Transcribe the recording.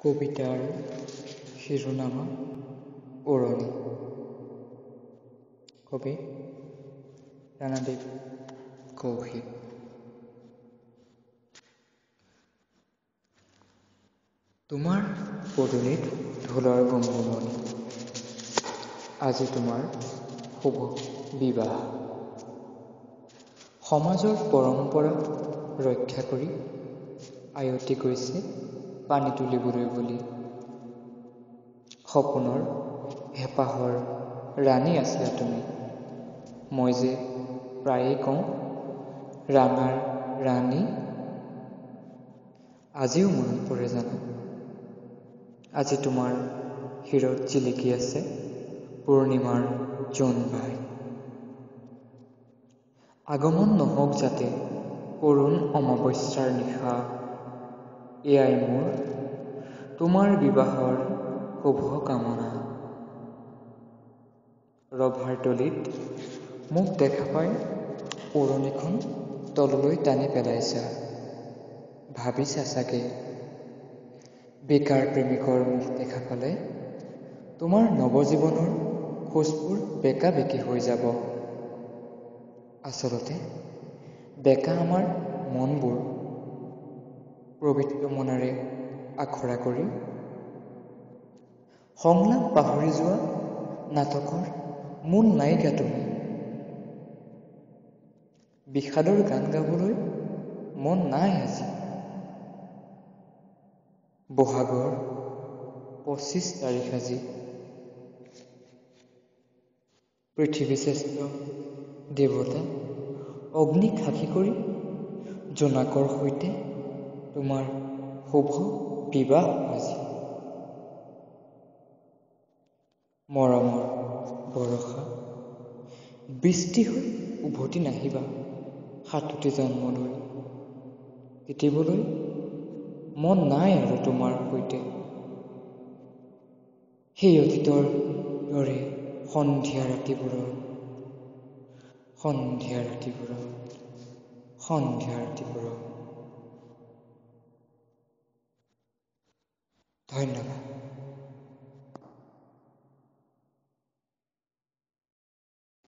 কবিতাৰ শিৰোনামা উৰণি কবি ৰাণাদেৱ কৌশিক। তোমাৰ পদূলিত ঢোলৰ গুমগুমনি আজি তোমাৰ শুভ বিবাহ। সমাজৰ পৰম্পৰা ৰক্ষা কৰি আয়তী গৈছে পানী তুলিবলৈ বুলি। সপোনৰ হেঁপাহৰ ৰাণী আছিলা তুমি। মই যে প্ৰায়ে কওঁ ৰাণাৰ ৰাণী আজিও মনত পৰে জানো। আজি তোমাৰ শিৰত জিলিকি আছে পূৰ্ণিমাৰ জোনবাই আগমন নহওক যাতে কৰুণ অমাৱস্যাৰ নিশা এয়াই মোৰ তোমাৰ বিবাহৰ শুভ কামনা। ৰভাৰ তলিত মোক দেখা পাই উৰণিখন তললৈ টানি পেলাইছা। ভাবিছা চাগে? বেকাৰ প্ৰেমিকৰ মুখ দেখা পালে তোমাৰ নৱজীৱনৰ খোজবোৰ বেকা বেকি হৈ যাব। আচলতে বেকা আমাৰ মনবোৰ পবিত্ৰ মনেৰে আখৰা কৰি সংলাপ পাহৰি যোৱা নাটকৰ মূল নায়িকা তুমি। বিষাদৰ গান গাবলৈ মন নাই আজি। বহাগৰ পঁচিছ তাৰিখ আজি। পৃথিৱী শ্ৰেষ্ঠ দেৱতা অগ্নিক সাক্ষী কৰি জোনাকৰ সৈতে তোমাৰ শুভ বিবাহ আজি। মৰমৰ বৰষা বৃষ্টি হৈ উভতি নাহিবা সাতোটি জন্মলৈ তিতিবলৈ মন নাই আৰু তোমাৰ সৈতে। সেই অতীতৰ দৰে সন্ধিয়া ৰাতিবোৰত সন্ধিয়া ৰাতিবোৰত সন্ধিয়া ৰাতিবোৰত ধন্যবাদ।